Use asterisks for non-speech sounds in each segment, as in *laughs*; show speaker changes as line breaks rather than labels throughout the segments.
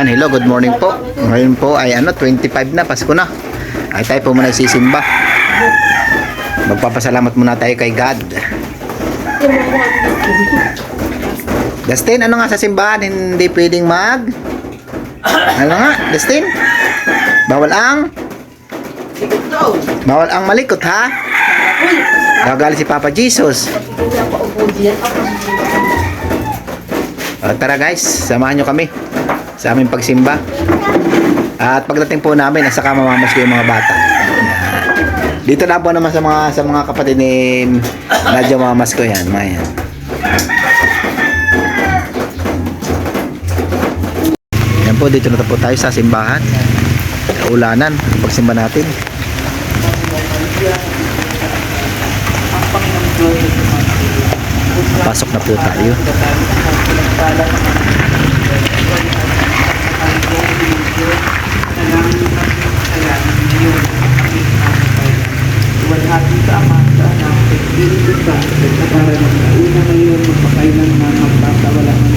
Yan, hello, good morning po. Ngayon po ay ano, 25 na, Pasko na. Ay tayo po muna sisimba. Magpapasalamat muna tayo kay God. Dustin, ano nga sa simbahan? Hindi pwedeng mag... Ano nga, Dustin? Bawal ang... Bawal ang malikot, ha? Gagali si Papa Jesus. O, tara guys, samahan nyo kami sa aming pagsimba. At pagdating po namin, nasa kama mamamas ko yung mga bata. Dito na po naman sa mga sa mga kapatid ni Nadja mamas ko yan. Mga yan. Yan po, dito na po tayo sa simbahan. Ulanan, pagsimba natin. Pasok na po tayo.
Walhati sa Ama, sa Anak, sa Espiritu Santo, sa para ng nauna ngayon, magpakailan na magpapawala ng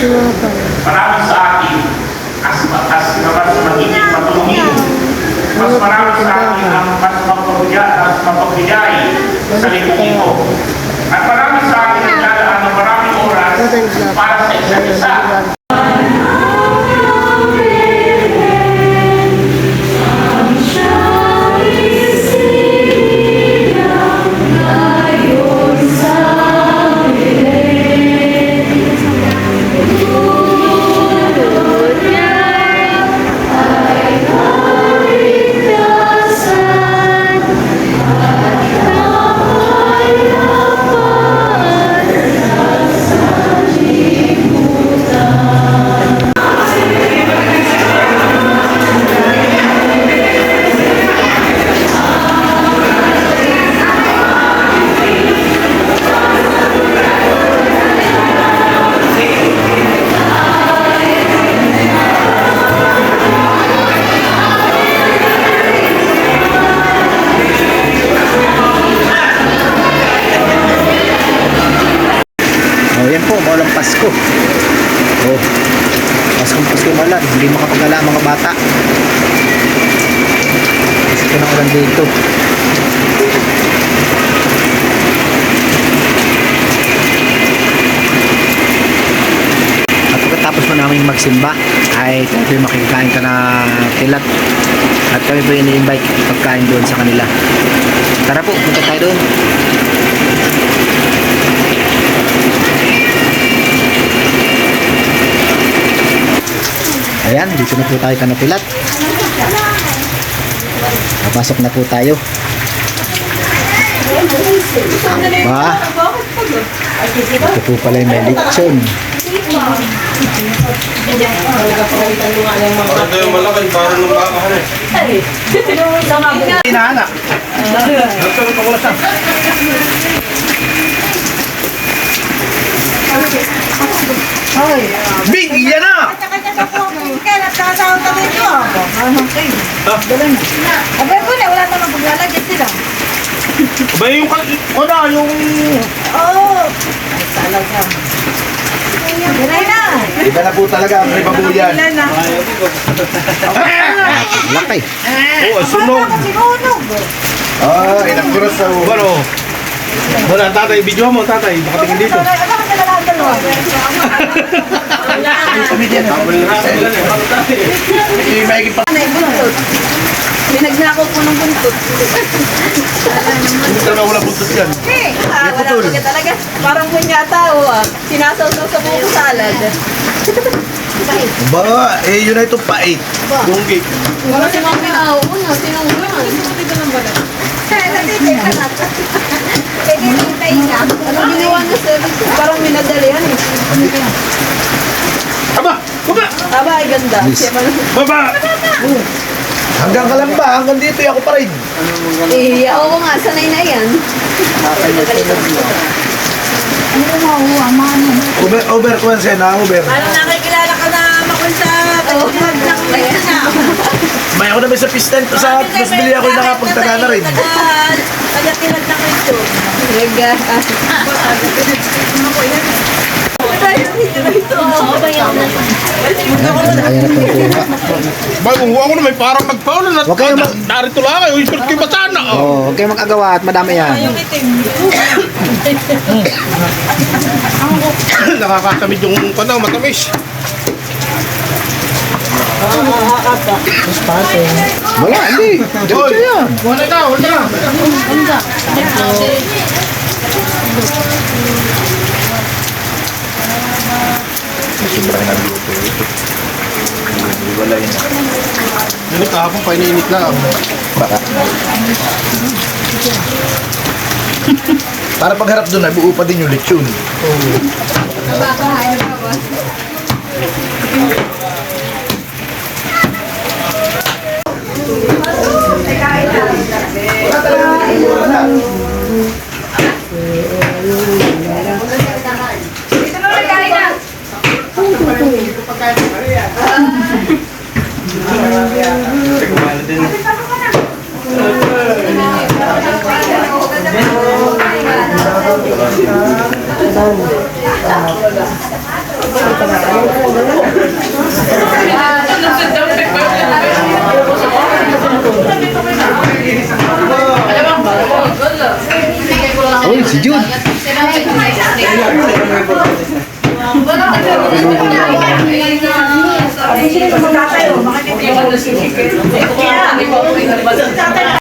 Marami sa atin as, as, mas magiging matulungin. Mas marami sa atin ang mas mapagbigay, mas mapagbigay sa libong ito. At marami sa atin ang dadaan ng maraming oras para sa isa't isa.
O yan po, maulang Pasko. O, Paskong Pasko malan, hindi makapagala mga bata. Pasko na ulan dito. At pagkatapos mo namin magsimba, ay tayo makikain ka na kilat. At kami po ini-invite pagkain doon sa kanila. Tara po, punta tayo doon. Ayan, dito na po tayo kanapilat. Napasok na po tayo. Ba? Ito po pala yung may lechon.
Ito yung malaki, parang ng baka eh.
Inaanak. Big,
Abay ko na, wala namang paglalagyan sila.
Ba yung, o na, yung...
Oo. Ay, talaga. Diray na.
Iba na po talaga ang ribabuyan.
Ilan na.
Laki.
Oo, sunog.
Sinunog.
Oh, ilang kuros sa
Ano? Wala, tatay. Video mo, tatay. Nakatingin dito.
Ano buntot. Pinagnakaw po ng buntot.
Hindi talaga wala buntot yan.
Eh, ah, wala talaga talaga. Parang kunyata, oh, ah. Sinasaw-saw sa buong salad.
Ba, eh yun na itong pait.
Gunggi.
Wala si Mami na, oo na, tinanggulan. Natitay ka na. Anong ginawa na service? Parang minadalihan eh.
Aba! Baba!
Aba, ay ganda.
Baba!
Hanggang ka lang ba? Hanggang dito ako pa rin.
Eh, oo nga, sanay na yan.
Uber, Uber ko yan na, Uber.
Parang nakikilala ka na makunsa. Oo, ng na.
May ako naman sa pistan to sa mas bili ako yung nakapagtaga na rin.
Tagatilad na kayo.
Pong kuha.
Bagong huwa ko na may parang nagpaulan at
Huwag kayo mag-
narito lang kayo. Yung ko ba sana? Oh.
Oh, huwag kayong mag-agawa at madami yan. *coughs*
Nakakatamid yung ano, matamis.
Wala, hindi. Diretso yan.
Wala na, wala na.
Sobrang nagluto ito. Wala yun.
Yun kahapon pa iniinit lang.
Baka. Para pagharap doon, nabuo pa din yung lechon.
Uy, si Jude.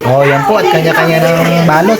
Oh, yan po at kanya-kanya ng balot.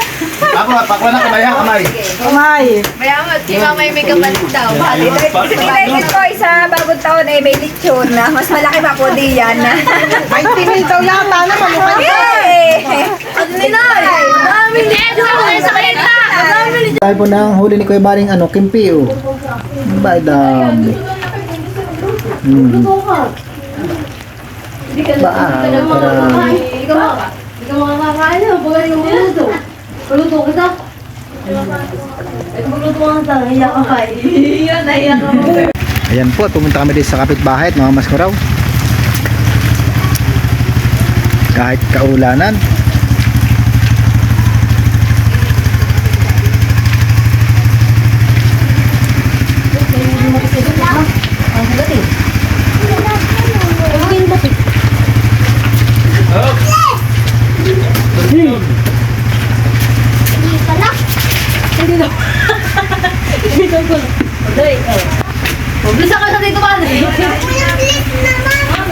Ako, pakwa na kamay ha, kamay.
Mayamat, si Mama may kapalit daw. Pinagin ko sa bagong taon ay may lechon na. Mas malaki pa po di yan. Ay, tinitaw yata na mamukha niya. Ano ninay? Dami lechon sa lechon.
Tayo po ng huli ni Kuya Baring ano, kimpi oh. Ba, dami. Hmm. Ba, ah, parang...
Ikaw makakain na, pag yung luto. Luto kita. Ito magluto ka sa hiya ka pa. Iyan, nahiya ka mo.
Ayan po, pumunta kami dito sa kapitbahay at mga maskuraw. Kahit kaulanan.
Bisa ka sa dito ba?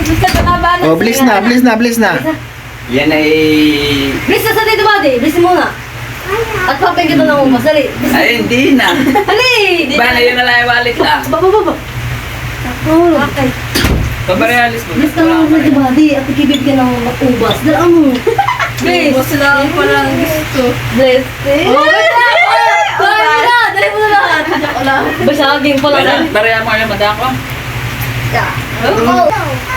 Bisa ka na ba?
Oh, bliss na, bliss na, bliss na.
Yan ay...
Bliss ka sa dito ba? Bliss muna. At papay kita ng umas. Dali.
Ay, hindi na.
Dali!
Ba na yun na lang wallet lang.
Baba, baba. Oh, okay.
Pabarealis mo.
Bliss ka ng umas, di ba? Di, at ikibig ka ng ubas. Dali, ano? Bliss. Ubas lang palang gusto. Bliss. Oh, Dali mo na! Dali mo na lahat! Basagin pa lang.
Bareha mo yung madako.
Oh!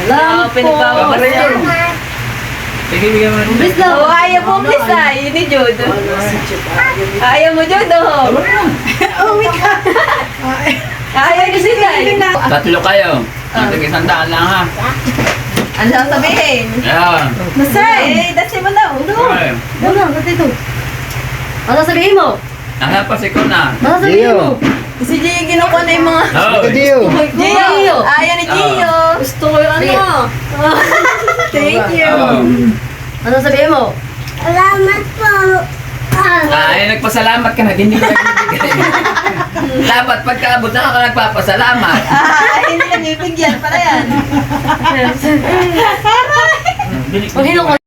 Wala po!
Pabareha mo. Sige, bigyan mo.
Lang.
Oh, ayaw mo, please ah. Yun ni Judo. Ayaw mo, Judo. *laughs* Ayaw ni Sinay.
Tatlo kayo. Nagtag isang daan lang ha.
Ano sasabihin?
Ayan.
Masay! Eh, that's mo.
Okay.
Ano lang, kasi ito. Ano sasabihin mo?
Nakapas ikaw na.
Ano sasabihin mo?
Si Gio kinukuha na yung mga...
Oh.
Gio.
Gio! Ayaw ni Gio!
Gusto ko yung ano. *laughs*
Thank you!
Oh.
Ano sasabihin mo?
Salamat po!
Ah, ay, nagpasalamat ka na, hindi ka nagbibigay. *laughs* Dapat pagkaabot na ka nagpapasalamat.
Ah, hindi na niyo bigyan para yan.
Pag *laughs* hinong